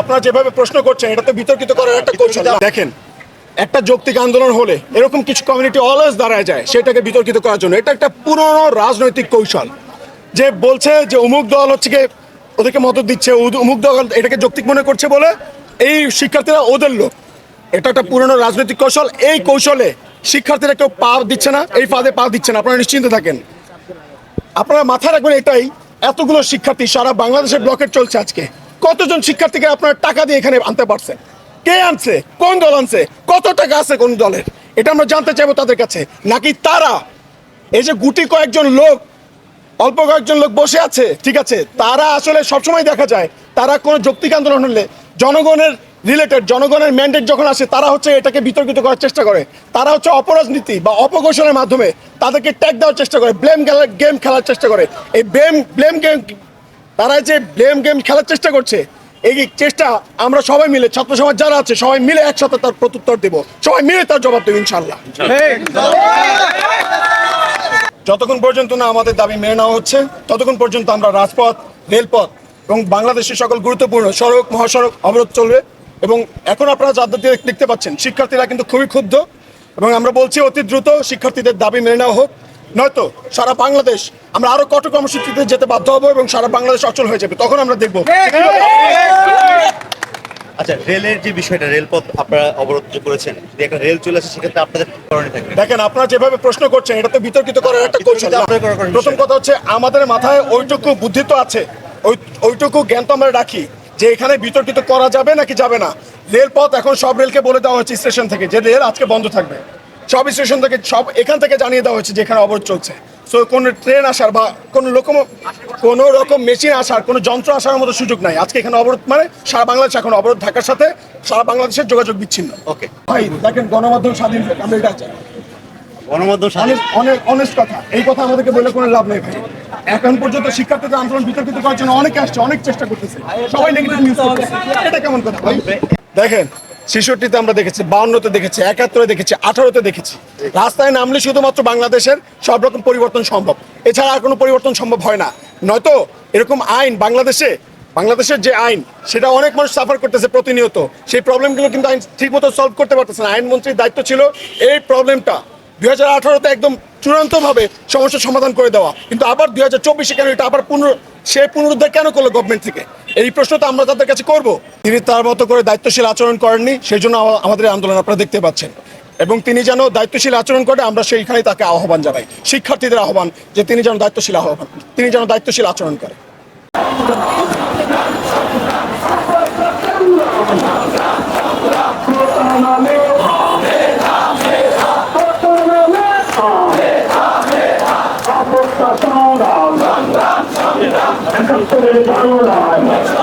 আপনারা যেভাবে প্রশ্ন করছেন, এটা তো বিতর্কিত করার একটা কৌশল। দেখেন, একটা যৌক্তিক আন্দোলন হলে এরকম কিছু কমিউনিটি অলওয়েজ দাঁড়ায় যায়, সেটাকে বিতর্কিত করার জন্য। এটা একটা পুরনো রাজনৈতিক কৌশল। যে বলছে যে অমুক দল হচ্ছে গিয়ে ওদেরকে মদত দিচ্ছে অমুক দল এটাকে যৌক্তিক মনে করছে বলে এই শিক্ষার্থীরা ওদের লোক। এটা একটা পুরনো রাজনৈতিক কৌশল। এই কৌশলে শিক্ষার্থীরা কেউ পা দিচ্ছে না, এই ফাঁদে পা দিচ্ছে না। আপনারা নিশ্চিন্ত থাকেন। আপনারা মাথায় রাখবেন এটাই, এতগুলো শিক্ষার্থী সারা বাংলাদেশের ব্লকেট চলছে আজকে। কতজন শিক্ষার্থীকে আপনারা টাকা দিয়ে এখানে আনতে পারছেন? কে আনছে? কোন দল আনছে? কত টাকা আছে কোন দলের? এটা আমরা জানতে চাইব তাদের কাছে। নাকি তারা এই যে গুটি কয়েকজন লোক, অল্প কয়েকজন লোক বসে আছে, ঠিক আছে? তারা আসলে সবসময় দেখা যায়, তারা কোনো যৌক্তিক আন্দোলন হলে জনগণের রিলেটেড জনগণের ম্যান্ডেট যখন আসে, তারা হচ্ছে এটাকে বিতর্কিত করার চেষ্টা করে। তারা হচ্ছে অপরাজনীতি বা অপকৌশলের মাধ্যমে তাদেরকে ট্যাগ দেওয়ার চেষ্টা করে ব্লেম গেম খেলার চেষ্টা করে। এই ব্লেম ব্লেম গেম তারা যে ব্লেম গেম খেলার চেষ্টা করছে, এই চেষ্টা আমরা সবাই মিলে, ছাত্র সমাজ যারা আছে, সবাই মিলে একসাথে তার প্রত্যুত্তর দেব। সবাই মিলে তার জবাব দেব ইনশাল্লাহ যতক্ষণ পর্যন্ত না আমাদের দাবি মেনে নেওয়া হচ্ছে, ততক্ষণ পর্যন্ত আমরা রাজপথ, রেলপথ এবং বাংলাদেশের সকল গুরুত্বপূর্ণ সড়ক, মহাসড়ক অবরোধ চলবে এবং এখন আপনারা যাদের দেখতে পাচ্ছেন, শিক্ষার্থীরা কিন্তু খুবই ক্ষুব্ধ এবং আমরা বলছি অতি দ্রুত শিক্ষার্থীদের দাবি মেনে নেওয়া হোক। নয়তো সারা বাংলাদেশ আমরা আরও কঠোর কর্মসূচিতে যেতে বাধ্য হব এবং সারা বাংলাদেশ অচল হয়ে যাবে তখন আমরা দেখব। আচ্ছা রেলের যে বিষয়টা রেলপথ আপনারা অবরোধ করেছেন যদি একটা রেল চলে আসে সেক্ষেত্রে আপনাদের করণীয় থাকবে? দেখেন আপনারা যেভাবে প্রশ্ন করছেন এটা তো বিতর্কিত করার একটা কৌশল প্রথম কথা হচ্ছে আমাদের মাথায় ওইটুকু বুদ্ধি তো আছে ওই ওইটুকু জ্ঞান তো আমরা রাখি যে এখানে বিতর্কিত করা যাবে নাকি যাবে না। রেলপথ এখন সব রেলকে বলে দেওয়া হচ্ছে স্টেশন থেকে যে রেল আজকে বন্ধ থাকবে। সব স্টেশন থেকে সব এখান থেকে জানিয়ে দেওয়া হচ্ছে যে এখানে অবরোধ চলছে। সো কোনো ট্রেন আসার বা কোনো রকম কোনো রকম মেশিন আসার কোনো যন্ত্র আসার মতো সুযোগ নাই। আজকে এখানে অবরোধ মানে সারা বাংলাদেশ এখন অবরোধ ঢাকার সাথে সারা বাংলাদেশের যোগাযোগ বিচ্ছিন্ন। ওকে ভাই দেখেন গণমাধ্যম স্বাধীন আমরা এটা চাই। গণমাধ্যম স্বাধীন অনেক অনেস্ট কথা। এই কথা আমাদেরকে বলে কোনো লাভ নেই ভাই। এখন পর্যন্ত শিক্ষার্থীদের আন্দোলন বিতর্কিত করার জন্য অনেকে আসছে অনেক চেষ্টা করতেছে। সবাই নেগেটিভ নিউজ এটা কেমন কথা ভাই? দেখেন ছেষট্টিতে আমরা দেখেছি, বাউন্নতে দেখেছি, একাত্তরে দেখেছি, আঠারোতে দেখেছি। রাস্তায় নামলে শুধুমাত্র বাংলাদেশের সব রকম পরিবর্তন সম্ভব। এছাড়া আর কোনো পরিবর্তন সম্ভব হয় না। নয়তো এরকম আইন বাংলাদেশে, বাংলাদেশের যে আইন, সেটা অনেক মানুষ সাফার করতেছে প্রতিনিয়ত। সেই প্রবলেমগুলো কিন্তু আইন ঠিকমতো সলভ করতে পারতেছে না। আইনমন্ত্রীর দায়িত্ব ছিল এই প্রবলেমটা দুই হাজার আঠারোতে একদম চূড়ান্তভাবে সমস্যার সমাধান করে দেওয়া। কিন্তু আবার দুই হাজার চব্বিশে কেন এটা আবার পুনর সে পুনরুদ্ধার কেন করল গভর্নমেন্ট থেকে? এই প্রশ্ন তো আমরা তাদের কাছে করব। তিনি তার মতো করে দায়িত্বশীল আচরণ করেননি সেই জন্য আমাদের আন্দোলন আপনারা দেখতে পাচ্ছেন। এবং তিনি যেন দায়িত্বশীল আচরণ করে, আমরা সেইখানে তাকে আহ্বান জানাই। শিক্ষার্থীদের আহ্বান যে তিনি যেন দায়িত্বশীল আহ্বান তিনি যেন দায়িত্বশীল আচরণ করে সব থেকে দারুণ হয়।